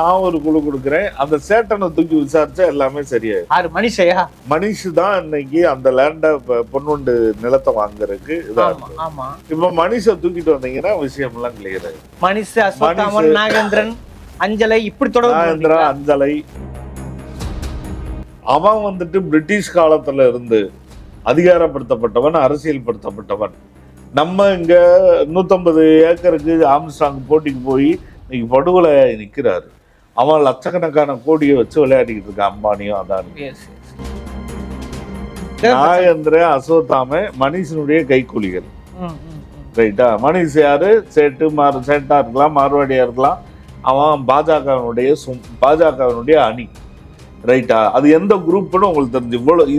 நான் ஒரு குழு கொடுக்குறேன். அந்த சேட்டனை தூக்கி விசாரிச்சா எல்லாமே சரியாயிடும். ஆறு மனுஷையா? மனிஷ் தான் இன்னைக்கு அந்த லேண்ட பொன்வண்டு நிலத்தை வாங்குறதுக்கு ஆமா இப்ப மனிஷை தூக்கிட்டு வந்தீங்கன்னா விஷயம் எல்லாம் கிளியர் ஆயிடும். மனுஷ நாகேந்திரன் அஞ்சலை இப்படி தொடர்பு நாகேந்திரா அஞ்சலை. அவன் வந்துட்டு பிரிட்டிஷ் காலத்துல இருந்து அதிகாரப்படுத்தப்பட்டவன் அரசியல்படுத்தப்பட்டவன். நம்ம இங்க நூத்தம்பது ஏக்கருக்கு ஆம்ஸ்டாங் போட்டிக்கு போய் இன்னைக்கு படுகொலை நிக்கிறாரு. அவன் லட்சக்கணக்கான கோடியை வச்சு விளையாடிக்கிட்டு இருக்கான் அம்பானியும் அதான். Yes, yes. ம், நாகேந்திர அசோத்தாம மனுஷனுடைய கைக்கூலிகள். ரைட்டா மனுஷ் யாரு? சேட்டு மாறு சேட்டா இருக்கலாம் மார்வாடியா இருக்கலாம். அவன் பாஜகவினுடைய சும் பாஜகவினுடைய அணி. ரைட்டா அது எந்த குரூப்னு உங்களுக்கு தெரிஞ்சு இவ்வளவு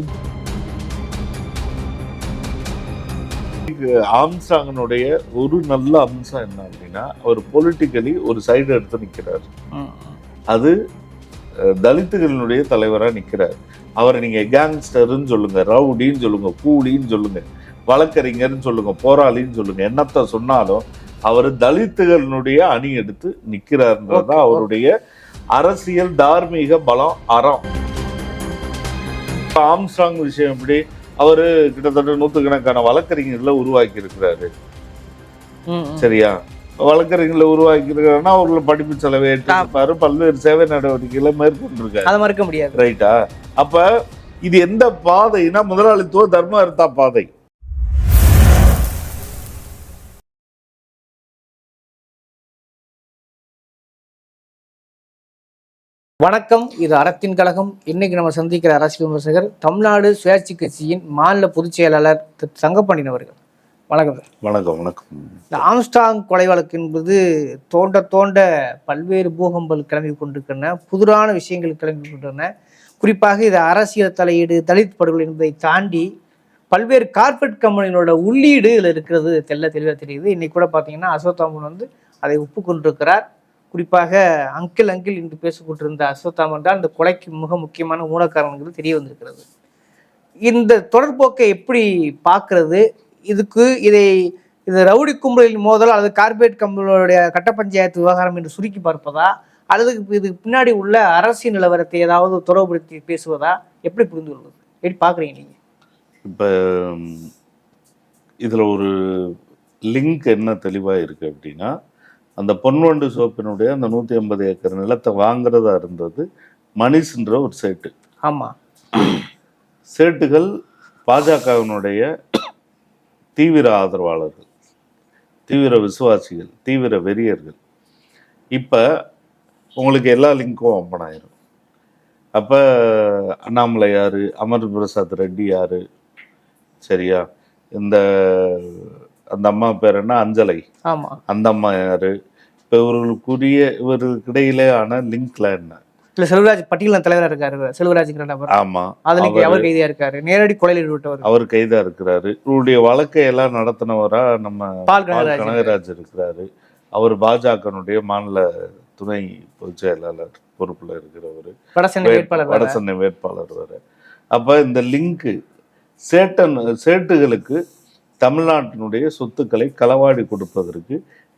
இது ஆம்சாங்கனுடைய ஒரு நல்ல அம்சம் என்ன அப்படின்னா அவர் பொலிட்டிக்கலி ஒரு சைடு எடுத்து ம். அது தலித்துகளினுடைய தலைவரா நிக்கிறார் அவரை நீங்க கேங்ஸ்டர்னு சொல்லுங்க ரவுடின்னு சொல்லுங்க கூலின்னு சொல்லுங்க வழக்கறிஞர்னு சொல்லுங்க போராளின்னு சொல்லுங்க என்னத்த சொன்னாலும் அவர் தலித்துகளினுடைய அணி எடுத்து நிக்கிறார்ன்றதுதான் Okay. அவருடைய அரசியல் தார்மீக பலம் அறம் ஆம்ஸ்ட்ராங் விஷயம் எப்படி அவரு கிட்டத்தட்ட நூத்துக்கணக்கான வழக்கறிஞர்களை உருவாக்கி இருக்கிறாரு. சரியா? வழக்கறிஞர்களை உருவாக்கி இருக்கிறாருன்னா அவர்களை படிப்பு செலவை ஏற்றிருப்பாரு பல்வேறு சேவை நடவடிக்கைகளை மேற்கொண்டிருக்காரு. அதை மறுக்க முடியாது. ரைட்டா அப்ப இது எந்த பாதைனா முதலாளித்துவ தர்ம அர்த்தா பாதை. வணக்கம். இது அறத்தின் கழகம். இன்னைக்கு நம்ம சந்திக்கிற அரசியல் விமர்சகர் தமிழ்நாடு சுயாட்சி கட்சியின் மாநில பொதுச் செயலாளர் தங்கப்பாண்டியன் அவர்கள். வணக்கம் சார். வணக்கம் வணக்கம். இந்த ஆம்ஸ்டாங் கொலை வழக்கு என்பது தோண்ட தோண்ட பல்வேறு பூகம்பல் கிளம்பி கொண்டிருக்கின்றன. புதுரான விஷயங்கள் கிளம்பி கொண்டிருக்கின்றன. குறிப்பாக இது அரசியல் தலையீடு தலித் படுகொலை என்பதை தாண்டி பல்வேறு கார்ப்பரேட் கம்பெனிகளோட உள்ளீடு இதில் இருக்கிறது தெல்ல தெளிவாக தெரியுது. இன்னைக்கு கூட பார்த்தீங்கன்னா அசோத்தாமன் வந்து அதை ஒப்புக்கொண்டிருக்கிறார். குறிப்பாக அங்கிள் அங்கிள் என்று பேசிக்கொண்டிருந்த அஸ்வத்தாமன் தான் இந்த கொலைக்கு மிக முக்கியமான மூலக்காரணங்கள் தெரிய வந்திருக்கிறது. இந்த தொடர்போக்கை எப்படி பார்க்கறது? இதுக்கு இதை இது ரவுடி கும்பலின் மோதல் அல்லது கார்பரேட் கம்பெனியோடைய கட்ட பஞ்சாயத்து விவகாரம் என்று சுருக்கி பார்ப்பதா? அல்லது இதுக்கு பின்னாடி உள்ள அரசியல் நிலவரத்தை ஏதாவது தொடர்புபடுத்தி பேசுவதா? எப்படி புரிந்து கொள்வது? எப்படி பார்க்குறீங்க நீங்கள் இப்போ இதில் ஒரு லிங்க் என்ன தெளிவாக இருக்குது அப்படின்னா அந்த பொன்வண்டு சோப்பினுடைய அந்த நூத்தி ஐம்பது ஏக்கர் நிலத்தை வாங்குறதா இருந்தது மணிஷ்ன்ற ஒரு சேட்டு. ஆமாம் சேட்டுகள் பாஜகவினுடைய தீவிர ஆதரவாளர்கள் தீவிர விசுவாசிகள் தீவிர வெறியர்கள். இப்போ உங்களுக்கு எல்லா லிங்க்கும் ஓப்பன் ஆயிரும். அப்போ அண்ணாமலை யாரு அமர் பிரசாத் ரெட்டி யாரு சரியா? இந்த அந்த அம்மா பேர் என்ன? அஞ்சலை. அந்த அம்மா யாரு? இப்போ இவர்களுக்குரிய இவர்களுக்கு இடையிலே ஆன லிங்க்ல என்ன? இல்லை செல்வராஜ் பட்டியலின் தலைவராக இருக்காரு. செல்வராஜ்ங்கிற நபர். ஆமா. அதில் அவர் கைதியாக இருக்காரு. நேரடி கொலையில் ஈடுபட்டவர். அவர் கைதா இருக்கிறாரு. இவருடைய வழக்கை எல்லாம் நடத்தினவரா நம்ம பால் கனகராஜ் இருக்கிறாரு. அவர் பாஜகனுடைய மாநில துணை பொதுச் செயலாளர் பொறுப்புல இருக்கிறவர். வடசென்னை வேட்பாளர் வேற. அப்ப இந்த லிங்க் சேட்டன் சேட்டுகளுக்கு தமிழ்நாட்டினுடைய சொத்துக்களை களவாடி கொடுப்பதற்கு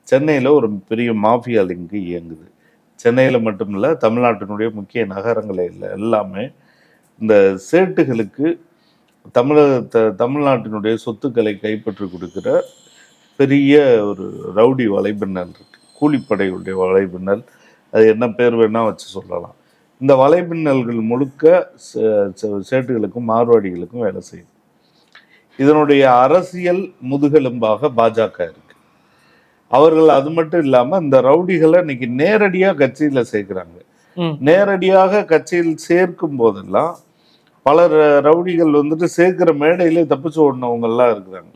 சென்னையில் ஒரு பெரிய மாஃபியா லிங்கு இயங்குது. சென்னையில் மட்டும் இல்லை தமிழ்நாட்டினுடைய முக்கிய நகரங்களே இல்லை எல்லாமே இந்த சேட்டுகளுக்கு தமிழ த- தமிழ்நாட்டினுடைய சொத்துக்களை கைப்பற்றி கொடுக்கிற பெரிய ஒரு ரவுடி வலைபின்னல் இருக்குது கூலிப்படைகளுடைய வலைபின்னல் அது என்ன பேர் வேணா வச்சு சொல்லலாம். இந்த வலைபின்னல்கள் முழுக்க சேட்டுகளுக்கும் மார்வாடிகளுக்கும் வேலை செய்யுது. இதனுடைய அரசியல் முதுகெலும்பாக பாஜக இருக்கு. அவர்கள் அது மட்டும் இல்லாம இந்த ரவுடிகளை இன்னைக்கு நேரடியா கட்சியில சேர்க்கிறாங்க. நேரடியாக கட்சியில் சேர்க்கும் போதெல்லாம் பல ரவுடிகள் வந்துட்டு சேர்க்கிற மேடையிலே தப்பிச்சு ஓடினவங்க எல்லாம் இருக்கிறாங்க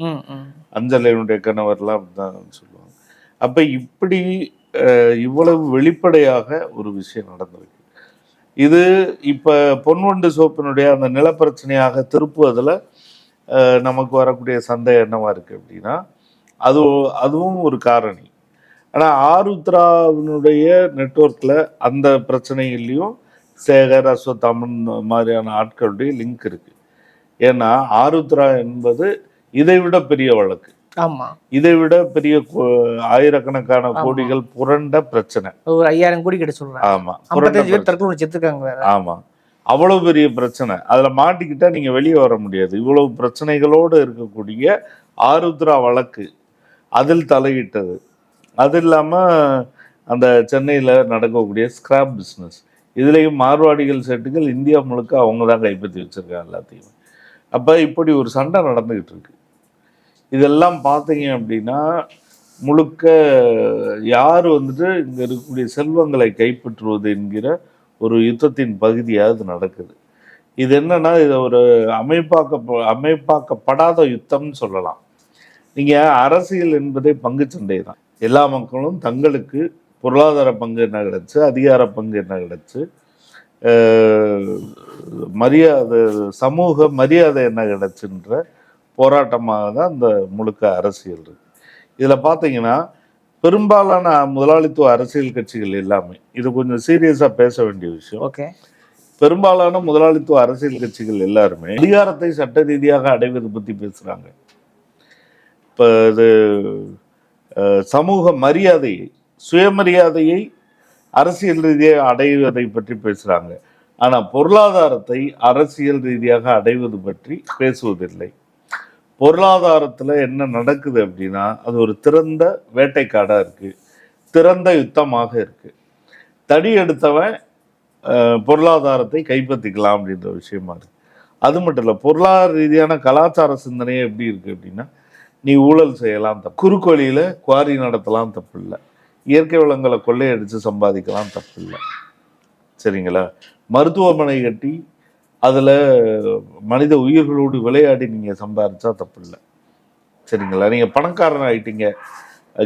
அஞ்சலையினுடைய கணவர்லாம் அப்படிதான் சொல்லுவாங்க. அப்ப இப்படி இவ்வளவு வெளிப்படையாக ஒரு விஷயம் நடந்திருக்கு. இது இப்ப பொன்வண்டு சோப்பினுடைய அந்த நிலப்பிரச்சனையாக திருப்புவதில் நமக்கு வரக்கூடிய சந்தேகம் என்னவா இருக்கு அப்படின்னா அது அதுவும் ஒரு காரணி. ஆனா ஆருத்ராவினுடைய நெட்வொர்க்ல அந்த பிரச்சனைகள்லையும் சேகர் அஸ்வத்தாமன் மாதிரியான ஆட்களுடைய லிங்க் இருக்கு. ஏன்னா ஆருத்ரா என்பது இதை விட பெரிய வழக்கு. ஆமா. இதை விட பெரிய ஆயிரக்கணக்கான. கோடிகள் புரண்ட பிரச்சனை. ஒரு ஐயாயிரம் கோடி கிட்ட சொல்றாங்க. ஆமா. தற்கொலை செத்துருக்காங்க ஆமா. அவ்வளவு பெரிய பிரச்சனை. அதில் மாட்டிக்கிட்டால் நீங்கள் வெளியே வர முடியாது. இவ்வளவு பிரச்சனைகளோடு இருக்கக்கூடிய ஆருத்ரா வழக்கு அதில் தலையிட்டது. அது இல்லாமல் அந்த சென்னையில் நடக்கக்கூடிய ஸ்கிராப் பிஸ்னஸ் இதுலேயும் மார்வாடிகள் செட்டுகள் இந்தியா முழுக்க அவங்க தான் கைப்பற்றி வச்சிருக்காங்க எல்லாத்தையும். அப்போ இப்படி ஒரு சண்டை நடந்துக்கிட்டு இருக்கு. இதெல்லாம் பார்த்தீங்க அப்படின்னா முழுக்க யார் வந்துட்டு இங்கே இருக்கக்கூடிய செல்வங்களை கைப்பற்றுவது என்கிற ஒரு யுத்தத்தின் பகுதியாக இது நடக்குது. இது என்னன்னா இது ஒரு அமைப்பாக்க அமைப்பாக்கப்படாத யுத்தம்னு சொல்லலாம். நீங்க அரசியல் என்பதே பங்கு சண்டை தான். எல்லா மக்களும் தங்களுக்கு பொருளாதார பங்கு என்ன கிடச்சி அதிகார பங்கு என்ன கிடச்சி மரியாதை சமூக மரியாதை என்ன கிடச்சுன்ற போராட்டமாக தான் இந்த முழுக்க அரசியல் இருக்கு. இதில் பார்த்தீங்கன்னா பெரும்பாலான முதலாளித்துவ அரசியல் கட்சிகள் எல்லாமே இது கொஞ்சம் சீரியஸா பேச வேண்டிய விஷயம். ஓகே. பெரும்பாலான முதலாளித்துவ அரசியல் கட்சிகள் எல்லாருமே அதிகாரத்தை சட்ட ரீதியாக அடைவது பத்தி பேசுறாங்க. இப்ப இது சமூக மரியாதையை சுயமரியாதையை அரசியல் ரீதியாக அடைவதை பற்றி பேசுறாங்க. ஆனா பொருளாதாரத்தை அரசியல் ரீதியாக அடைவது பற்றி பேசுவதில்லை. பொருளாதாரத்தில் என்ன நடக்குது அப்படின்னா அது ஒரு திறந்த வேட்டைக்காடாக இருக்குது திறந்த யுத்தமாக இருக்குது தடி எடுத்தவன் பொருளாதாரத்தை கைப்பற்றிக்கலாம் அப்படின்ற விஷயமா இருக்குது அது மட்டும் இல்லை பொருளாதார ரீதியான கலாச்சார சிந்தனையே எப்படி இருக்குது அப்படின்னா நீ ஊழல் செய்யலாம் தப்பு. குறுக்கோழியில் குவாரி நடத்தலாம் தப்பு இல்லை. இயற்கை வளங்களை கொள்ளையடித்து சம்பாதிக்கலாம் தப்பு இல்லை. சரிங்களா? மருத்துவமனை கட்டி அதில் மனித உயிர்களோடு விளையாடி நீங்கள் சம்பாரிச்சா தப்பு இல்லை. சரிங்களா? நீங்கள் பணக்காரன் ஆயிட்டீங்க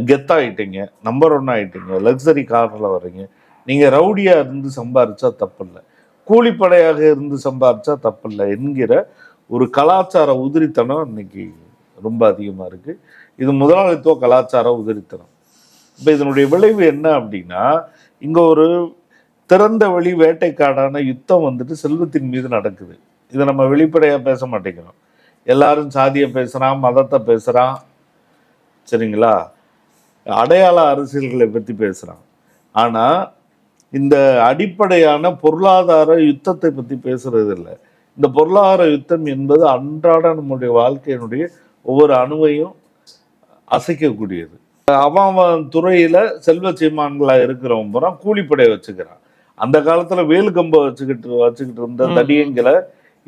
கெத்தாயிட்டீங்க நம்பர் ஒன் ஆகிட்டீங்க லக்ஸரி காரில் வர்றீங்க. நீங்கள் ரவுடியாக இருந்து சம்பாதிச்சா தப்பு இல்லை. கூலிப்படையாக இருந்து சம்பாதிச்சா தப்பு இல்லை என்கிற ஒரு கலாச்சார உதிரித்தனம் இன்னைக்கு ரொம்ப அதிகமாக இருக்குது இது முதலாளித்துவ கலாச்சார உதிரித்தனம். இப்போ இதனுடைய விளைவு என்ன அப்படின்னா இங்கே ஒரு திறந்த வழி வேட்டைக்காடான யுத்தம் வந்துட்டு செல்வத்தின் மீது நடக்குது. இதை நம்ம வெளிப்படையாக பேச மாட்டேங்கிறோம். எல்லாரும் சாதியை பேசுகிறான் மதத்தை பேசுகிறான் சரிங்களா? அடையாள அரசியல்களை பற்றி பேசுகிறான் ஆனால் இந்த அடிப்படையான பொருளாதார யுத்தத்தை பற்றி பேசுகிறது இல்லை. இந்த பொருளாதார யுத்தம் என்பது அன்றாட நம்முடைய வாழ்க்கையினுடைய ஒவ்வொரு அணுவையும் அசைக்கக்கூடியது. அவன் அவன் செல்வ சீமான்களாக இருக்கிறவன் பூரா கூலிப்படை வச்சுக்கிறான். அந்த காலத்துல வேலு கம்பை வச்சுக்கிட்டு வச்சுக்கிட்டு இருந்த. தடியங்களை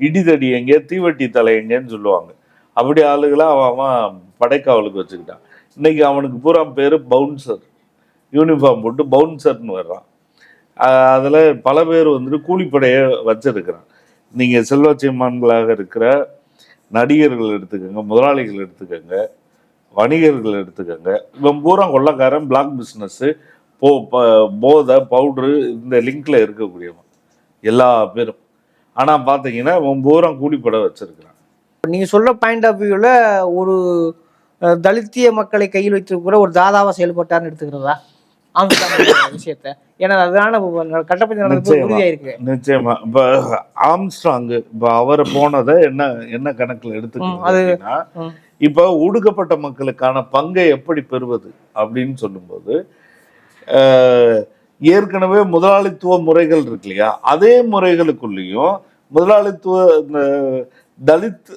இடி தடியங்க தீவட்டி தலையங்கன்னு சொல்லுவாங்க. அப்படி ஆளுகளை அவன் அவன் படைக்காவலுக்கு வச்சுக்கிட்டான். இன்னைக்கு அவனுக்கு பூரா பேரு பவுன்சர். யூனிஃபார்ம் போட்டு பவுன்சர்னு வர்றான். அதுல பல பேர் வந்துட்டு கூலிப்படையை வச்சிருக்கிறான். நீங்க செல்வ சீமான்களாக இருக்கிற நடிகர்கள் எடுத்துக்கோங்க முதலாளிகள் எடுத்துக்கோங்க வணிகர்கள் எடுத்துக்கோங்க இவன் பூரா கொள்ளக்காரன் பிளாக் பிஸ்னஸ்ஸு போ போதை பவுட்ரு இந்த லிங்க்ல இருக்கக்கூடியவன். எல்லா பேரும். ஆனா பாத்தீங்கன்னா இவன் பூரா கூலிப்படை வச்சிருக்கிறான். நீங்க சொல்ற பாயிண்ட் ஆஃப் வியூல ஒரு தலித்திய மக்களை கையில் வைத்திருக்கிற ஒரு தாதாவா செயல்பட்டார்னு எடுத்துக்கிறதா? ஆம்ஸ்டாங் விஷயத்த. ஏன்னா அதுதான கட்டப்பத்தி நடந்தது நிச்சயமா. இப்ப ஆம்ஸ்ட்ராங் இப்ப அவர் போனதை என்ன என்ன கணக்குல எடுத்துக்கணும். இப்ப ஒடுக்கப்பட்ட மக்களுக்கான பங்கை எப்படி பெறுவது அப்படின்னு சொல்லும்போது ஏற்கனவே முதலாளித்துவ முறைகள் இருக்கு இல்லையா? அதே முறைகளுக்குள்ளேயும் முதலாளித்துவ தலித்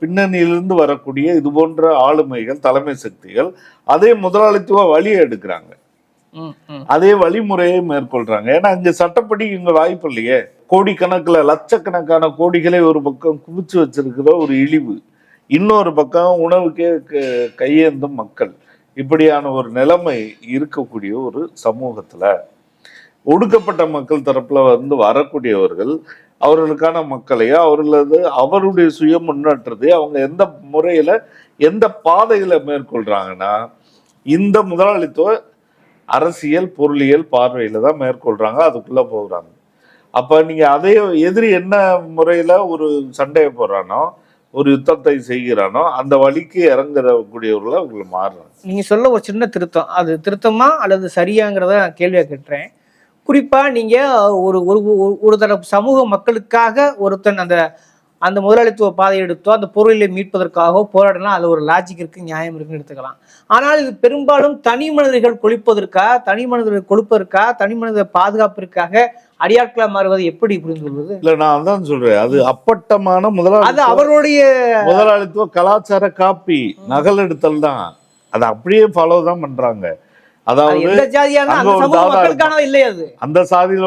பின்னணியிலிருந்து வரக்கூடிய இது போன்ற ஆளுமைகள் தலைமை சக்திகள் அதே முதலாளித்துவ வழியை எடுக்கிறாங்க. அதே வழிமுறையை மேற்கொள்றாங்க. ஏன்னா இங்க சட்டப்படி இங்க வாய்ப்பு இல்லையே. கோடிக்கணக்குல லட்சக்கணக்கான கோடிகளை ஒரு பக்கம் குவிச்சு வச்சிருக்கிற ஒரு இழிவு. இன்னொரு பக்கம் உணவுக்கே கையேந்தும் மக்கள். இப்படியான ஒரு நிலைமை இருக்கக்கூடிய ஒரு சமூகத்தில் ஒடுக்கப்பட்ட மக்கள் தரப்பில் வந்து வரக்கூடியவர்கள் அவர்களுக்கான மக்களையோ அவர்களது அவருடைய சுய முன்னேற்றத்தை அவங்க எந்த முறையில் எந்த பாதையில் மேற்கொள்கிறாங்கன்னா இந்த முதலாளித்துவ அரசியல் பொருளியல் பார்வையில் தான் மேற்கொள்கிறாங்க அதுக்குள்ளே போகிறாங்க. அப்போ நீங்கள் அதே எதிரி என்ன முறையில் ஒரு சண்டையை போடுறானோ ஒரு யுத்தத்தை செய்கிறானோ அந்த வழிக்கு இறங்குறக்கூடியவர்கள அவங்களை மாறுறாங்க. நீங்க சொல்ல ஒரு சின்ன திருத்தம். அது திருத்தமா அல்லது சரியாங்கிறத நான் கேள்வியா கேட்டுறேன் குறிப்பா நீங்க ஒரு ஒரு ஒரு- தரப்பு சமூக மக்களுக்காக ஒருத்தன் அந்த அந்த முதலாளித்துவ பாதையை எடுத்தோ அந்த பொருளை மீட்பதற்காகவோ போராடலாம். அது ஒரு லாஜிக் இருக்கு நியாயம் இருக்குன்னு எடுத்துக்கலாம். ஆனால் இது பெரும்பாலும் தனி மனிதர்கள் கொழிப்பதற்காக தனி மனிதர்கள் கொழுப்பதற்காக தனி மனித பாதுகாப்பிற்காக அடியாட்களா மாறுவதை எப்படி புரிந்து கொள்வது? இல்ல நான் அதான் சொல்றேன். அது அப்பட்டமான அது முதலாளித்துவ அவருடைய முதலாளித்துவ கலாச்சார காப்பி நகலெடுத்தல் தான். அதை அப்படியே ஃபாலோ தான் பண்றாங்க. அது அதாவது அந்த சாதியில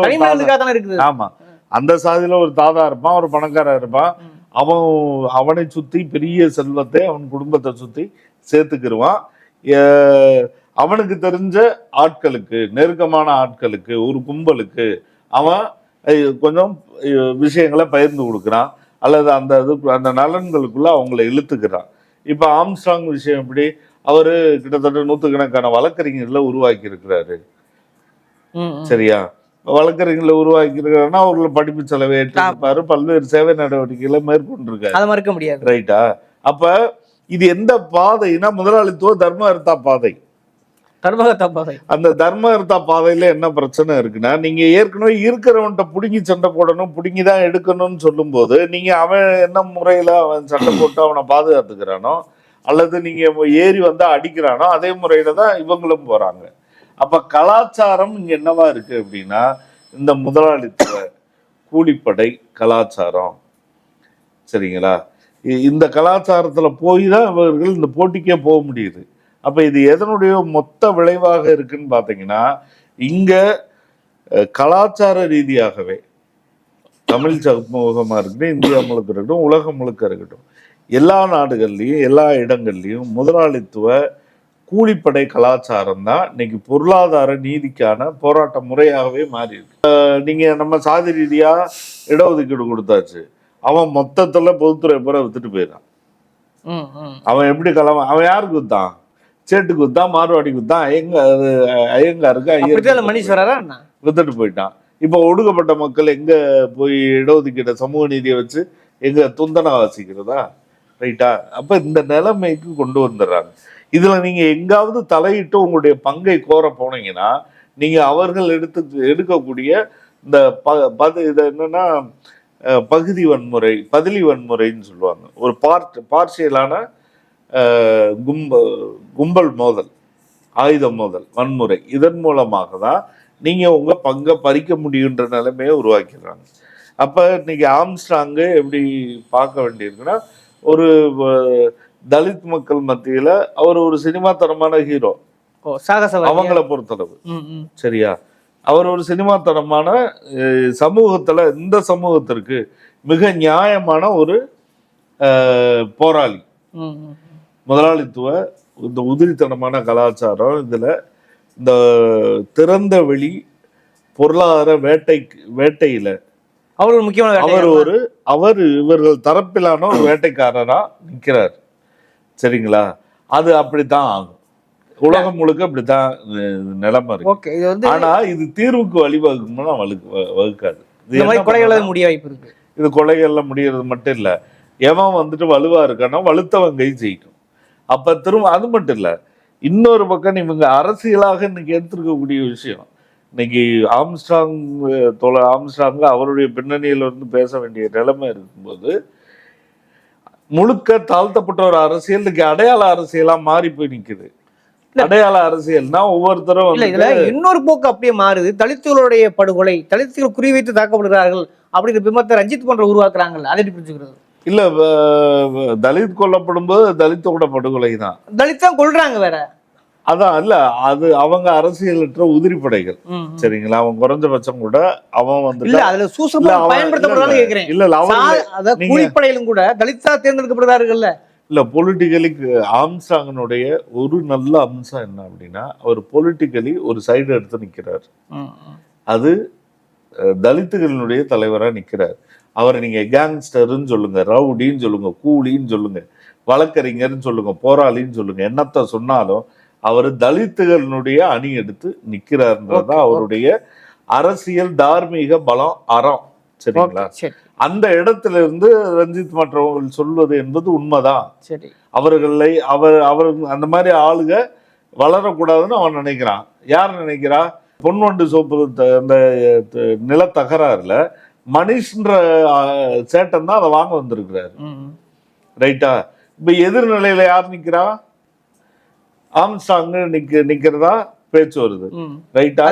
ஆமா. அந்த சாதியில ஒரு தாதா இருப்பான் ஒரு பணக்காரன் இருப்பான். அவன் அவனை சுத்தி பெரிய செல்வத்தை அவன் குடும்பத்தை சுத்தி சேர்த்துக்கிருவான். ஏ- அவனுக்கு தெரிஞ்ச ஆட்களுக்கு நெருக்கமான ஆட்களுக்கு ஒரு கும்பலுக்கு அவன் கொஞ்சம் விஷயங்களை பகிர்ந்து கொடுக்குறான். அல்லது அந்த இது அந்த நலன்களுக்குள்ள அவங்கள இழுத்துக்கிறான். இப்ப ஆம்ஸ்ட்ராங் விஷயம் எப்படி? அவரு கிட்டத்தட்ட நூத்துக்கணக்கான வழக்கறிஞர்களை உருவாக்கி இருக்கிறாரு. சரியா? வழக்கறிஞர்களை உருவாக்கி இருக்கிறாருன்னா அவர்கள படிப்பு செலவை ஏற்றிருப்பாரு பல்வேறு சேவை நடவடிக்கைகளை மேற்கொண்டிருக்காரு. அதை மறுக்க முடியாது. ரைட்டா? அப்ப இது எந்த பாதைனா முதலாளித்துவ தர்ம அர்த்தா பாதை. தர்மகத்த பாதை. அந்த தர்ம அர்த்தா பாதையில என்ன பிரச்சனை இருக்குன்னா நீங்க ஏற்கனவே இருக்கிறவன்ட்ட புடுங்கி சண்டை போடணும் புடுங்கி தான் எடுக்கணும்னு சொல்லும்போது நீங்க அவன் என்ன முறையில அவன் சண்டை போட்டு அவனை பாதுகாத்துக்கிறானோ அல்லது நீங்க ஏறி வந்தா அடிக்கிறானோ அதே முறையில தான் இவங்களும் போறாங்க. அப்ப கலாச்சாரம் இங்க என்னவா இருக்கு அப்படின்னா இந்த முதலாளித்துவ கூலிப்படை கலாச்சாரம். சரிங்களா? இ- இந்த கலாச்சாரத்துல போய் தான் இவர்கள் இந்த போட்டிக்கே போக முடியுது. அப்ப இது எதனுடைய மொத்த விளைவாக இருக்குன்னு பாத்தீங்கன்னா இங்க கலாச்சார ரீதியாகவே தமிழ் சமூகமா இருக்கட்டும் இந்தியா முழுக்க இருக்கட்டும் உலகம் முழுக்க இருக்கட்டும் எல்லா நாடுகள்லையும் எல்லா இடங்கள்லையும் முதலாளித்துவ கூலிப்படை கலாச்சாரம் தான் இன்னைக்கு பொருளாதார நீதிக்கான போராட்ட முறையாகவே மாறி இருக்கு அஹ், நீங்க நம்ம சாதி ரீதியா இடஒதுக்கீடு கொடுத்தாச்சு. அவன் மொத்தத்துல பொதுத்துறை பூரா வித்துட்டு ம். அவன் எப்படி கிளம்ப அவன் யாருக்கு குத்தான்? சேட்டு குத்தான் மார்வாடி குத்தான் ஐயங்க ஐயங்காருக்கு ஐயர் என்ன? வித்துட்டு போயிட்டான். இப்போ ஒடுக்கப்பட்ட மக்கள் எங்க போய் இடஒதுக்கீடு சமூக நீதியை வச்சு எங்க துந்தனா வாசிக்கிறதா? ரைட்டா? அப்போ இந்த நிலைமைக்கு கொண்டு வந்துடுறாங்க. இதில் நீங்கள் எங்காவது தலையிட்டு உங்களுடைய பங்கை கோர போனீங்கன்னா நீங்கள் அவர்கள் எடுத்து எடுக்கக்கூடிய இந்த ப பது இது என்னன்னா பகுதி வன்முறை பதிலி வன்முறைன்னு சொல்லுவாங்க. ஒரு பார்ட் பார்சியலான கும்ப கும்பல் மோதல் ஆயுத மோதல் வன்முறை. இதன் மூலமாக தான் நீங்கள் உங்கள் பங்கை பறிக்க முடியுன்ற நிலைமையை உருவாக்கிடுறாங்க. அப்போ இன்றைக்கி ஆம்ஸ்டாங்கு எப்படி பார்க்க வேண்டியிருக்குன்னா ஒரு தலித் மக்கள் மத்தியில அவர் ஒரு சினிமா தரமான ஹீரோ. அவங்கள பொறுத்தளவு. சரியா? அவர் ஒரு சினிமா தரமான சமூகத்துல இந்த சமூகத்திற்கு மிக நியாயமான ஒரு போராளி. முதலாளித்துவ இந்த உதிரித்தனமான கலாச்சாரம் இதுல இந்த திறந்த வெளி பொருளாதார வேட்டை வேட்டையில அவர் ஒரு முக்கியமான அவர் ஒரு அவர் இவர்கள் தரப்பிலான ஒரு வேட்டைக்காரரா நிக்கிறார். சரிங்களா? அது அப்படித்தான் ஆகும். உலகம் முழுக்க அப்படித்தான் நிலைமை இருக்கு. ஓகே இது வந்து ஆனா இது தீர்வுக்கு வழிவகுக்கும்னா வகுக்கு வகுக்காது. இந்த மாதிரி கொலைகளை முடிய வாய்ப்பு இருக்கு. இது கொலைகள்ல முடியறது மட்டும் இல்ல. எவன் வந்துட்டு வலுவா இருக்கானோ வலுத்தவன் கை ஜெயிக்கும். அப்ப திரும்ப அது மட்டும் இல்ல. இன்னொரு பக்கம் இவங்க அரசியலாக இன்னைக்கு எடுத்திருக்கக்கூடிய விஷயம். இன்னைக்கு ஆம்ஸ்ட்ராங் அஹ், தோழ ஆம்ஸ்ட்ராங் அவருடைய பின்னணியில இருந்து பேச வேண்டிய நிலைமை இருக்கும்போது முழுக்க தாழ்த்தப்பட்ட ஒரு அரசியல் இன்னைக்கு அடையாள அரசியலா மாறி போய் நிக்குது. அடையாள அரசியல்னா ஒவ்வொருத்தரும் இதுல இன்னொரு போக்கு அப்படியே மாறுது. தலித்துகளுடைய படுகொலை தலித்துகள் குறிவைத்து தாக்கப்படுகிறார்கள் அப்படிங்கிற பிம்பத்தை ரஞ்சித் போன்ற உருவாக்குறாங்கல்ல அதை புரிஞ்சுக்கிறது? இல்ல தலித் கொல்லப்படும் போது தலித்தோட படுகொலை தான் தலித் தான் கொள்றாங்க வேற. அதான் இல்ல அது அவங்க அரசியலற்ற உதிரிப்படைகள். சரிங்களா? அவன் குறைஞ்சபட்சம் கூட அவன் வந்து இல்ல அதுல சூசமா அவன் பயன்படுத்தப்படுறான்னு இல்ல, கேக்குறேன். இல்ல இல்ல அவன் கூலிப்படையிலும் கூட தலித்தா தேர்ந்தெடுக்கப்படுறாருல்ல இல்ல பொலிட்டிக்கலி ஆம்சாங்கனுடைய ஒரு நல்ல அம்சம் என்ன அப்படின்னா அவர் பொலிட்டிக்கலி ஒரு சைடு எடுத்து நிக்கிறார். அது தலித்துகளினுடைய தலைவரா நிக்கிறார். அவரை நீங்க கேங்ஸ்டர்னு சொல்லுங்க ரவுடின்னு சொல்லுங்க கூலின்னு சொல்லுங்க வழக்கறிஞர்னு சொல்லுங்க போராளின்னு சொல்லுங்க என்னத்த சொன்னாலும் அவர் தலித்துகளினுடைய அணி எடுத்து நிக்கிறார்ன்றதுதான் Okay, அவருடைய அரசியல் தார்மீக பலம் அறம். சரிங்களா? அந்த இடத்துல இருந்து ரஞ்சித் மற்றவர்கள் சொல்வது என்பது உண்மைதான். சரி. அவர்களை அவர் அவர் அந்த மாதிரி ஆளுக வளரக்கூடாதுன்னு அவன் நினைக்கிறான். யார் நினைக்கிறா? பொன்வண்டு சோப்பு அந்த நிலத்தகராறுல மனிஷ்ன்ற சேட்டன் தான் அதை வாங்க வந்திருக்கிறாரு. ரைட்டா? இப்ப எதிர்நிலையில யார் நிக்கிறா? ஆம்ஸ்டாங் நிக்க நிக்கிறதா பேச்சு வருது. ரைட்டா.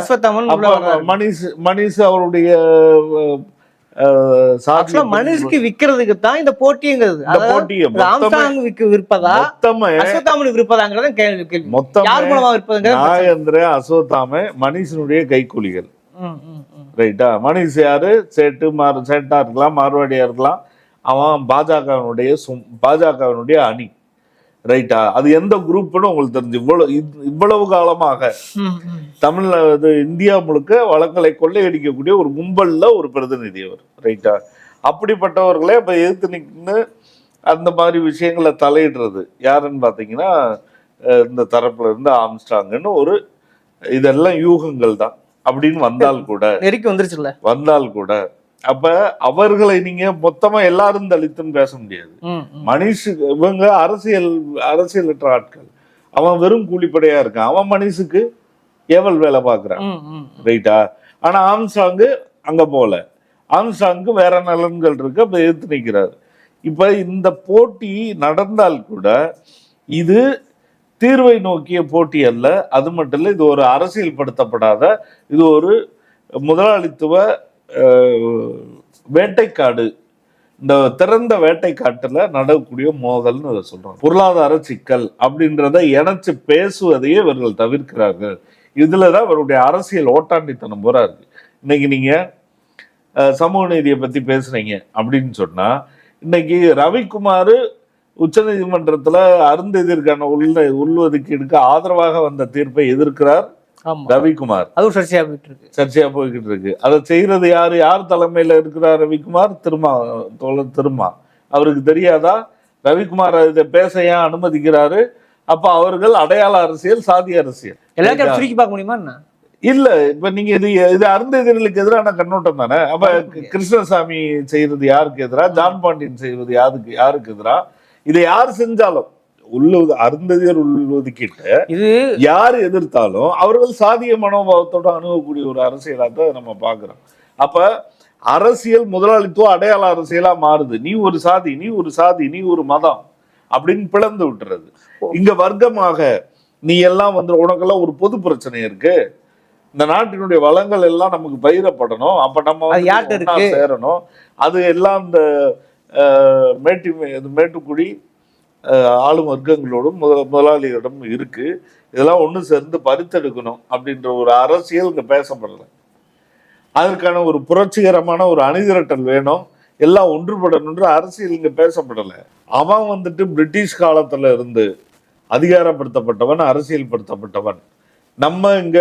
மனிஷ் மனிஷ் அவருடைய மனுஷுக்கு விக்கிறதுக்கு தான் இந்த போட்டிங்கிறது. விற்க விற்பதா? மொத்தமே அஸ்வத்தாமன் விற்பதாங்கிறத கேள்வி மொத்தமே யார் மூலமா விற்பதுங்கிறது நாயந்திர அசோத்தாம மனுஷனுடைய கைக்கூலிகள். ரைட்டா? மனிஷ் யாரு? சேட்டு மாறு சேட்டா இருக்கலாம் மார்வாடியா இருக்கலாம் அவன் பாஜகவினுடைய பாஜகவினுடைய அணி. ரைட்டா? அது எந்த குரூப்னு உங்களுக்கு தெரிஞ்சு இவ்வளவு இவ்வளவு காலமாக. தமிழ்ல இது இந்தியா முழுக்க வளங்களை கொள்ளையடிக்கக்கூடிய ஒரு கும்பல்ல ஒரு பிரதிநிதி அவர் ரைட்டா? அப்படிப்பட்டவர்களே இப்ப எதிர்த்து நின்று அந்த மாதிரி விஷயங்களை தலையிடுறது. யாருன்னு பாத்தீங்கன்னா அஹ் இந்த தரப்புல இருந்து ஆம்ஸ்டாங்கன்னு ஒரு இதெல்லாம் யூகங்கள் தான். அப்படின்னு வந்தால் கூட நெருக்கி வந்துருச்சுல்ல? வந்தால் கூட அப்ப அவர்களை நீங்க மொத்தமா எல்லாரும் தலித்துன்னு பேச முடியாது. மனிஷ் இவங்க அரசியல் அரசியலற்ற ஆட்கள். அவன் வெறும் கூலிப்படையா இருக்கான். அவன் மனுஷுக்கு ஏவல் வேலை பார்க்கறான் ம். ரைட்டா? ஆனா ஆம்சாங்கு அங்க போல. ஆம்சாங்கு வேற நலன்கள் இருக்கு அப்ப எதிர்த்து நிக்கிறாரு. இப்ப இந்த போட்டி நடந்தால் கூட இது தீர்வை நோக்கிய போட்டி அல்ல. அது மட்டும் இல்ல இது ஒரு அரசியல்படுத்தப்படாத இது ஒரு முதலாளித்துவ வேட்டைக்காடு. இந்த திறந்த வேட்டைக்காட்டில் நடக்கக்கூடிய மோதல்னு இதை சொல்கிறாங்க பொருளாதார சிக்கல் அப்படின்றத இணைச்சு பேசுவதையே இவர்கள் தவிர்க்கிறார்கள். இதில் தான் இவருடைய அரசியல் ஓட்டாண்டித்தனம் பூரா இருக்கு. இன்னைக்கு நீங்கள் சமூக நீதியை பற்றி பேசுறீங்க அப்படின்னு சொன்னால் இன்னைக்கு ரவிக்குமார் உச்சநீதிமன்றத்தில் அருந்ததிற்கான உள்ள உள்ஒதுக்கீடுக்கு ஆதரவாக வந்த தீர்ப்பை எதிர்க்கிறார். ரவிக்குமார். அது சர்ச்சையா போயிட்டு இருக்கு சர்ச்சையா போய்கிட்டு இருக்கு அதை செய்யறது யாரு? யார் தலைமையில இருக்கிறார் ரவிக்குமார்? திருமா தோழர் திருமா. அவருக்கு தெரியாதா? ரவிக்குமார் இதை பேச ஏன் அனுமதிக்கிறாரு? அப்ப அவர்கள் அடையாள அரசியல் சாதி அரசியல். எல்லாத்தையும் சுருக்கி பார்க்க முடியுமா என்ன? இல்ல இப்ப நீங்க இது இது அருந்ததிகளுக்கு எதிரான கண்ணோட்டம் தானே? அப்ப கிருஷ்ணசாமி செய்யறது யாருக்கு எதிரா? ஜான் பாண்டியன் செய்வது யாருக்கு யாருக்கு எதிரா? இதை யார் செஞ்சாலும் உள்ள அருந்ததியர் உள்ஒதுக்கீட்டை இது யார் எதிர்த்தாலும் அவர்கள் சாதிய மனோபாவத்தோட அணுகக்கூடிய ஒரு அரசியலா தான் நம்ம பார்க்கிறோம் அப்ப அரசியல் முதலாளித்துவ அடையாள அரசியலா மாறுது. நீ ஒரு சாதி நீ ஒரு சாதி நீ ஒரு மதம் அப்படின்னு பிளந்து விட்டுறது. இங்க வர்க்கமாக நீ எல்லாம் வந்து உனக்கெல்லாம் ஒரு பொது பிரச்சனை இருக்கு. இந்த நாட்டினுடைய வளங்கள் எல்லாம் நமக்கு பயிரப்படணும் அப்ப நம்ம? சேரணும். அது எல்லாம் இந்த மேட்டு மேட்டுக்குடி ஆளும் வர்க்கங்களோடும் முத முதலாளிகளிடம் இருக்கு. இதெல்லாம் ஒன்று சேர்ந்து பறித்தெடுக்கணும் அப்படின்ற ஒரு அரசியல் இங்கே பேசப்படல அதற்கான ஒரு புரட்சிகரமான ஒரு அணிதிரட்டல் வேணும். எல்லாம் ஒன்றுபடணுன்ற அரசியல் இங்க பேசப்படலை. அவன் வந்துட்டு பிரிட்டிஷ் காலத்துல இருந்து அதிகாரப்படுத்தப்பட்டவன் அரசியல்படுத்தப்பட்டவன். நம்ம இங்க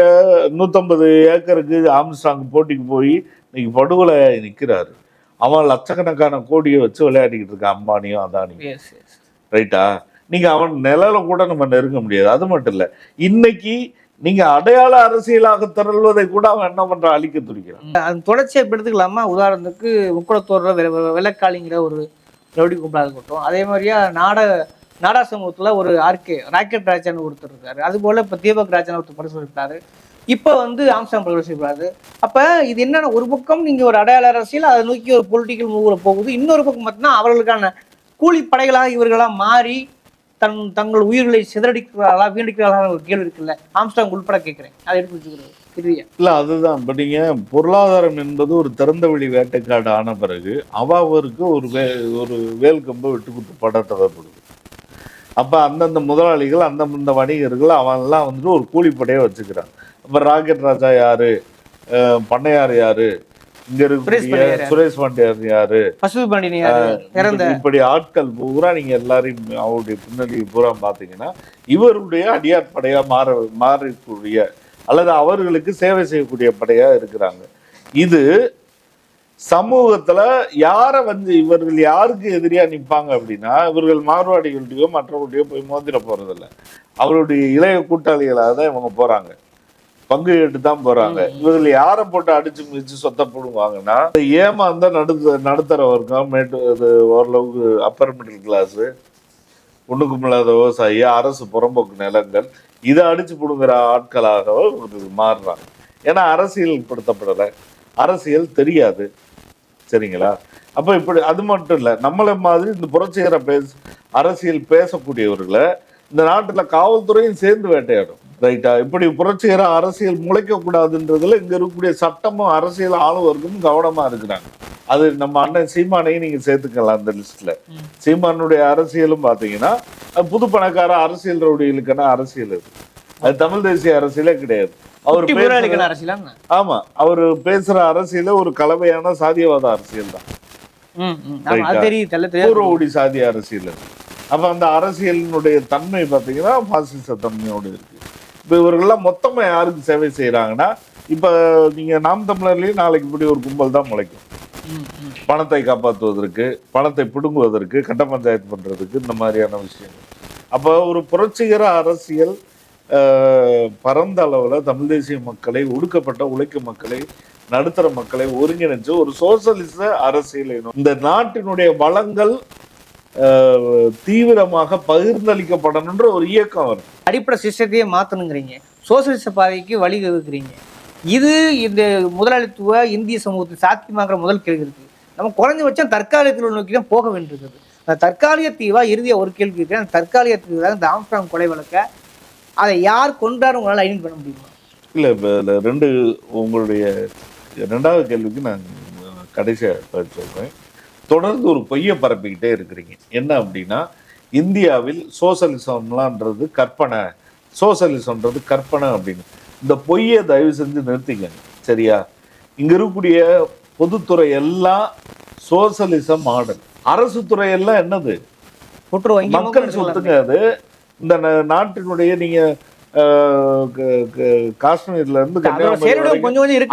நூத்தம்பது ஏக்கருக்கு ஆம்ஸ்டாங் போட்டிக்கு போய் இன்னைக்கு படுகொலை நிக்கிறாரு. அவன் லட்சக்கணக்கான கோடியை வச்சு விளையாடிக்கிட்டு இருக்கான் அம்பானியும் அதானியும். ரைட்டா நீங்கள் அவன் நிழல கூட நம்ம நெருங்க முடியாது. அது மட்டும் இல்லை. இன்னைக்கு நீங்க அடையாள அரசியலாக திரள்வதை கூட அவன் என்ன பண்றான் அழிக்க துடிக்கிறான். அது தொடர்ச்சியை இப்ப எடுத்துக்கலாமா? உதாரணத்துக்கு முக்குளத்தோர்ல விளக்காளிங்கிற ஒரு ரவுடி கும்பலாக இருக்கட்டும். அதே மாதிரியா நாட நாடா சமூகத்தில் ஒரு ஆர்கே ராக்கெட் ராஜான்னு ஒருத்தர் இருக்காரு. அது போல இப்போ தீபக் ராஜன் ஒருத்தர் பரிசு இருக்காரு இப்போ வந்து ஆம்சாங் பிரகடனப்படுறாரு அப்போ இது என்னென்ன ஒரு பக்கம் நீங்கள் ஒரு அடையாள அரசியல் அதை நோக்கி ஒரு பொலிட்டிக்கல் மூவில் போகுது. இன்னொரு பக்கம் பார்த்தீங்கன்னா அவர்களுக்கான கூலிப்படைகளாக இவர்களாக மாறி தன் தங்கள் உயிர்களை சிதறடிக்கிறார்களா வீணடிக்கிறார்களா ஒரு கேள்வி இருக்குல்ல. ஆம்ஸ்டாங் உள்பட கேட்குறேன். அதை எடுத்து வச்சுக்கிறது இல்லை அதுதான். இப்போ நீங்கள் பொருளாதாரம் என்பது ஒரு திறந்த வழி வேட்டைக்காடு ஆன பிறகு அவ அவருக்கு ஒரு வே ஒரு வேல் கம்பை விட்டு கொடுத்து பட தேவைப்படுது அப்போ அந்தந்த முதலாளிகள் அந்தந்த வணிகர்கள் அவன்லாம் வந்துட்டு ஒரு கூலிப்படையை வச்சுக்கிறான் இப்போ ராக்கெட் ராஜா யார்? பண்ணையார் யார்? இங்க யாரு? சுரேஷ் பாண்டியார் யாரு? பாண்டியன் இப்படி- ஆட்கள் பூரா நீங்க எல்லாரையும் அவருடைய பின்னணி பூரா பாத்தீங்கன்னா இவருடைய அடியார் படையா மாற மாறக்கூடிய அல்லது அவர்களுக்கு சேவை செய்யக்கூடிய படையா இருக்கிறாங்க. இது சமூகத்துல யார வந்து இவர்கள் யாருக்கு எதிரியா நிப்பாங்க அப்படின்னா இவர்கள் மார்வாடிகள்டையோ மற்றவர்களையோ போய் மோதிர போறதில்ல. அவருடைய இளைய கூட்டாளிகளாக தான் இவங்க போறாங்க. பங்கு கேட்டு தான் போறாங்க இவர்கள் யாரை போட்டு அடிச்சு மிதிச்சு சொத்த போடுவாங்கன்னா ஏமாந்த நடுத்த நடுத்தர வர்க்கம் மேட்டு ஓரளவுக்கு அப்பர் மிடில் கிளாஸ் ஒண்ணுக்கும் இல்லாத விவசாயி அரசு புறம்போக்கு நிலங்கள் இதை அடிச்சு பிடுங்குற ஆட்களாக மாறுறாங்க. ஏன்னா அரசியல் படுத்தப்படலை. அரசியல் தெரியாது. சரிங்களா? அப்ப இப்படி அது மட்டும் இல்ல நம்மள மாதிரி இந்த புரட்சிகர பேச அரசியல் பேசக்கூடியவர்களை இந்த நாட்டுல காவல்துறையும் சேர்ந்து வேட்டையாடும். ரைட்டா இப்படி புரட்சிகர அரசியல் முளைக்க கூடாதுன்றதுல இங்க இருக்கக்கூடிய சட்டமும் அரசியல் ஆளுவர்க்கும் கவனமா இருக்கிறாங்க. அது நம்ம அண்ணன் சீமானையும் நீங்க சேர்த்துக்கலாம் அந்த லிஸ்ட்ல. சீமானுடைய அரசியலும் பாத்தீங்கன்னா புது பணக்கார அரசியல் ரவுடிகளுக்கான அரசியல் அது. அது தமிழ் தேசிய அரசியலே கிடையாது. அவர்? ஆமா அவர் பேசுற அரசியல ஒரு கலவையான சாதியவாத அரசியல் தான். பூர்வ தெரியாது ஊடி சாதி அரசியல் அது. அப்ப அந்த அரசியலினுடைய தன்மை பாத்தீங்கன்னா பாசிச தன்மையோடு இருக்கு. இப்போ இவர்கள்லாம் மொத்தமாக யாருக்கு சேவை செய்கிறாங்கன்னா இப்போ நீங்கள் நாம் தமிழர்லேயும் நாளைக்கு இப்படி ஒரு கும்பல் தான் முளைக்கும். பணத்தை காப்பாற்றுவதற்கு பணத்தை பிடுங்குவதற்கு கட்ட பஞ்சாயத்து பண்ணுறதுக்கு இந்த மாதிரியான விஷயங்கள். அப்போ ஒரு புரட்சிகர அரசியல் பரந்த அளவில் தமிழ் தேசிய மக்களை ஒடுக்கப்பட்ட உழைக்கும் மக்களை நடுத்தர மக்களை ஒருங்கிணைச்சு ஒரு சோசலிச அரசியல் இந்த நாட்டினுடைய வளங்கள் தீவிரமாக பகிர்ந்தளிக்கப்படணுன்ற ஒரு இயக்கம் வரும் அடிப்படை சிஸ்டத்தையே மாத்தணுங்கிறீங்க. சோசியலிச பாதைக்கு வழி வகுக்கிறீங்க. இது இந்த முதலாளித்துவ இந்திய சமூகத்தில் சாத்தியமாகிற முதல் கேள்வி இருக்கு. நம்ம குறைஞ்சபட்சம் தற்காலிகத்தில் நோக்கி தான் போக வேண்டியிருக்குது. அந்த தற்காலிக தீவா இறுதியா ஒரு கேள்வி இருக்கு அந்த தற்காலிக தீவு தான் இந்த ஆம்ஸ்டாங் கொலை வழக்க அதை யார் கொண்டாரு உங்களால் ஐடென்ட் பண்ண முடியுமா? இல்ல இப்ப ரெண்டு உங்களுடைய ரெண்டாவது கேள்விக்கு நான் கடைசியா பதில் சொல்றேன். தொடர்ந்து ஒரு பொய்யை பரப்பிக்கிட்டே இருக்கிறீங்க. என்ன அப்படின்னா இந்தியாவில் சோசலிசம்லான்றது கற்பனை சோசலிசம்ன்றது கற்பனை அப்படின்னு. இந்த பொய்யை தயவு செஞ்சு நிறுத்திங்க சரியா? இங்க இருக்கக்கூடிய பொதுத்துறை எல்லாம் சோசலிசம் மாடல் அரசு துறை எல்லாம் என்னது? மக்கள் சொத்துங்க அது. இந்த நாட்டினுடைய நீங்க காஷ்மீர்ல இருந்து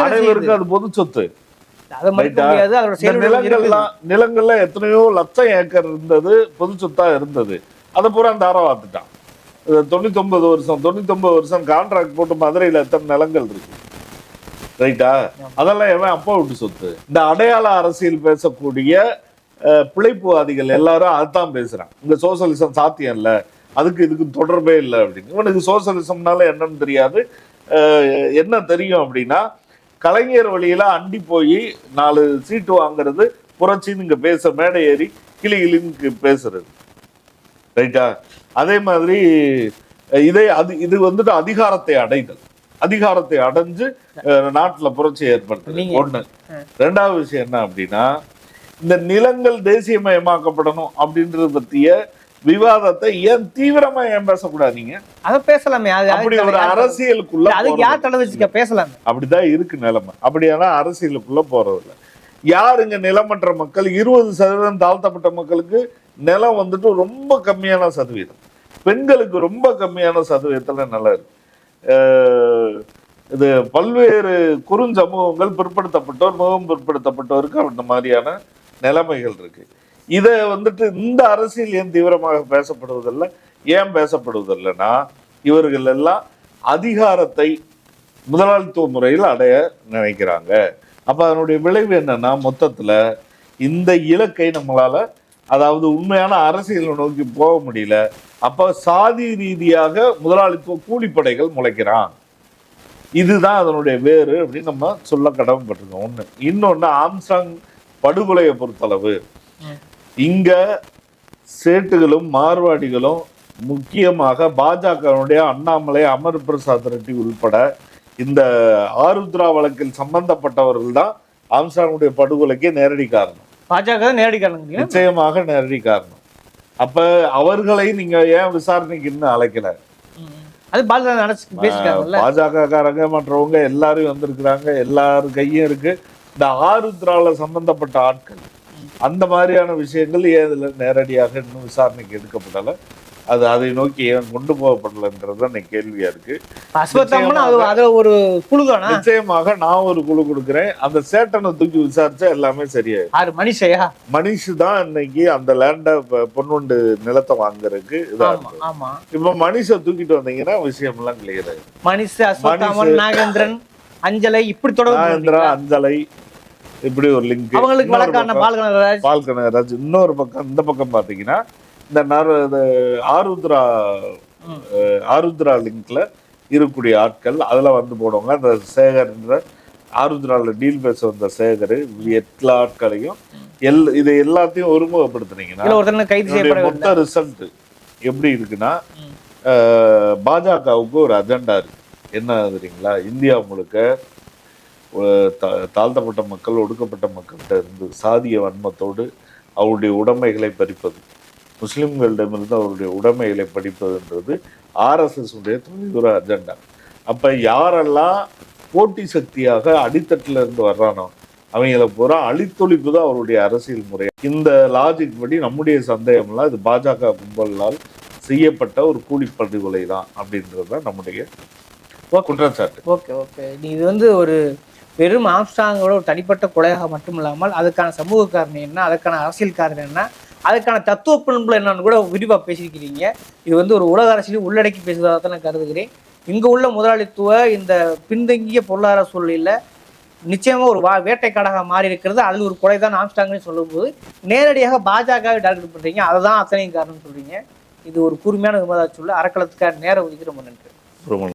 அனைவருக்கும் அது பொது சொத்து. அதை மறுக்க? முடியாது அதோட நிலங்கள்லாம் நிலங்கள்ல எத்தனையோ லட்சம் ஏக்கர் இருந்தது பொது சொத்தா இருந்தது. அதை பூரா தாராவாத்துட்டான் தொண்ணூத்தி ஒன்பது வருஷம் தொண்ணூத்தி ஒன்பது வருஷம் கான்ட்ராக்ட் போட்டு மதுரையில எத்தனை நிலங்கள் இருக்கு. ரைட்டா அதெல்லாம் எவன் அப்பா விட்டு சொத்து? இந்த அடையாள அரசியல் பேசக்கூடிய பிழைப்புவாதிகள் எல்லாரும் அதான் பேசுறான். இந்த சோசலிசம் சாத்தியம் இல்ல அதுக்கு இதுக்கு தொடர்பே இல்லை அப்படின்னு. இவனுக்கு சோசலிசம்னால என்னன்னு தெரியாது. என்ன தெரியும் அப்படின்னா கலைஞர் வழியில அண்டி போய் நாலு சீட்டு வாங்குறது புரட்சின்னு இங்க பேச மேடை ஏறி கிளி கிளின்னு பேசுறது. ரைட்டா? அதே மாதிரி இதை அது இது வந்துட்டு அதிகாரத்தை அடைதல். அதிகாரத்தை அடைஞ்சு நாட்டுல புரட்சி ஏற்படுத்துது ஒண்ணு. ரெண்டாவது விஷயம் என்ன அப்படின்னா இந்த நிலங்கள் தேசியமயமாக்கப்படணும் அப்படின்றது பத்திய விவாதத்தை ஏன் தீவிரமா ஏன் பேசக்கூடாது நீங்க? அதை பேசலாமே. அது அப்படி ஒரு அரசியலுக்குள்ள அதுக்கு யார் தடை வச்சுக்க பேசலாமே? அப்படிதான் இருக்கு நிலைமை. அப்படியானா அரசியலுக்குள்ள போறது இல்ல யார் இங்க நிலமற்ற மக்கள்? இருபது சதவீதம் தாழ்த்தப்பட்ட மக்களுக்கு நிலம் வந்துட்டு ரொம்ப கம்மியான சதவீதம். பெண்களுக்கு ரொம்ப கம்மியான சதவீதத்துல நிலம் இருக்கு. இது பல்வேறு குறுஞ்சமூகங்கள் பிற்படுத்தப்பட்டோர் மிகவும் பிற்படுத்தப்பட்டோருக்கு அந்த மாதிரியான நிலைமைகள் இருக்கு. இதை வந்துட்டு இந்த அரசியல் ஏன் தீவிரமாக பேசப்படுவதில்லை? ஏன் பேசப்படுவதில்லைன்னா இவர்கள் எல்லாம் அதிகாரத்தை முதலாளித்துவ முறையில் அடைய நினைக்கிறாங்க. அப்போ அதனுடைய விளைவு என்னன்னா மொத்தத்தில் இந்த இலக்கை நம்மளால் அதாவது உண்மையான அரசியலை நோக்கி போக முடியல. அப்போ சாதி ரீதியாக முதலாளித்துவ கூலிப்படைகள் முளைக்கிறான். இதுதான் அதனுடைய வேறு அப்படின்னு நம்ம சொல்ல கடமைப்பட்டிருக்கோம். ஒன்று இன்னொன்று ஆம்சாங் படுகொலையை பொறுத்தளவு. இங்க சேட்டுகளும் மார்வாடிகளும் முக்கியமாக பாஜகவுடைய அண்ணாமலை அமர் பிரசாத் ரெட்டி உள்பட இந்த ஆருத்ரா வழக்கில் சம்பந்தப்பட்டவர்கள் தான் ஆம்சாங்குடைய படுகொலைக்கு நேரடி காரணம். பாஜக நேரடி காரணம் நிச்சயமாக நேரடி காரணம். அப்ப அவர்களை நீங்க ஏன் விசாரணைக்கு இன்னும் அழைக்கல? அது பாலதான் நினைச்சு பேசிட்டாங்கல்ல? பாஜக காரங்க மற்றவங்க எல்லாரும் வந்திருக்கிறாங்க எல்லாரும் கையும் இருக்கு. இந்த ஆருத்ரால சம்பந்தப்பட்ட ஆட்கள் அந்த மாதிரியான விஷயங்கள் ஏன் இதுல நேரடியாக இன்னும் விசாரணைக்கு எடுக்கப்படல? அது அதை நோக்கி ஏன் கொண்டு போகப்படலைன்றது தான் கேள்வியா இருக்கு. அதுல ஒரு குழு நிச்சயமாக நான் ஒரு குழு கொடுக்குறேன். அந்த சேட்டனை தூக்கி விசாரிச்சா எல்லாமே சரியாயிடும். ஆறு மனுஷையா? மனுஷு தான் இன்னைக்கு அந்த லேண்ட பொன்னுண்டு நிலத்தை வாங்குறதுக்கு இதா ஆமா இப்ப மனுஷ தூக்கிட்டு வந்தீங்கன்னா விஷயம் எல்லாம் கிளியர் ஆயிடும். மனுஷ நாகேந்திரன் அஞ்சலை இப்படி தொடர்பு நாகேந்திரா அஞ்சலை இப்படி ஒரு லிங்க் அவங்களுக்கு வழக்கான பால்கனராஜ் பால்கனராஜ் இன்னொரு பக்கம் இந்த பக்கம் பாத்தீங்கன்னா இந்த நர ஆருத்ரா ஆருத்ரா லிங்க்ல இருக்கக்கூடிய ஆட்கள் அதுல வந்து போடுவாங்க. அந்த சேகர்ன்ற ஆருத்ரால டீல் பேச வந்த சேகர் எல்லா ஆட்களையும் எல் இதை எல்லாத்தையும் ஒருமுகப்படுத்துனீங்கன்னா மொத்த ரிசல்ட் எப்படி இருக்குன்னா பாஜகவுக்கு ஒரு அஜெண்டா இருக்கு. என்ன தெரியுங்களா? இந்தியா முழுக்க தாழ்த்தப்பட்ட மக்கள் ஒடுக்கப்பட்ட மக்கள்கிட்ட இருந்து சாதிய வன்மத்தோடு அவருடைய உடைமைகளை பறிப்பது. முஸ்லிம்களிடமிருந்து அவருடைய உடைமைகளை படிப்பதுன்றது ஆர்எஸ்எஸ் உடைய தொலைதூர அஜெண்டா. அப்போ யாரெல்லாம் போட்டி சக்தியாக அடித்தட்டில் இருந்து வர்றானோ அவங்கள பூரா அழித்தொழிப்பு தான் அவருடைய அரசியல் முறை. இந்த லாஜிக் படி நம்முடைய சந்தேகம்லாம் இது பாஜக கும்பலால் செய்யப்பட்ட ஒரு கூலிப்படுகொலை தான் அப்படின்றது தான் நம்முடைய குற்றச்சாட்டு. Okay okay. நீ இது வந்து ஒரு வெறும் ஆம்ஸ்டாங்கோட ஒரு தனிப்பட்ட கொலையாக மட்டும் இல்லாமல் அதுக்கான சமூக காரணம் என்ன அதுக்கான அரசியல் காரணம் என்ன அதுக்கான தத்துவ பண்புல என்னன்னு கூட விரிவாக பேசியிருக்கிறீங்க. இது வந்து ஒரு உலக அரசியலையும் உள்ளடக்கி பேசுவதாக தான் நான் கருதுகிறேன். இங்கே உள்ள முதலாளித்துவ இந்த பின்தங்கிய பொருளாதார சூழ்நிலையில் நிச்சயமாக ஒரு வா வேட்டைக்காடாக மாறி இருக்கிறது அது ஒரு கொலை தான் ஆம்ஸ்டாங்னு சொல்லும்போது நேரடியாக பாஜகவை டார்கெட் பண்ணுறீங்க அதை தான் அத்தனையும் காரணம் சொல்கிறீங்க இது ஒரு கூர்மையான விமதா சொல்ல அறக்களத்துக்கான நேரம் ஒதுக்கி ரொம்ப நன்றி.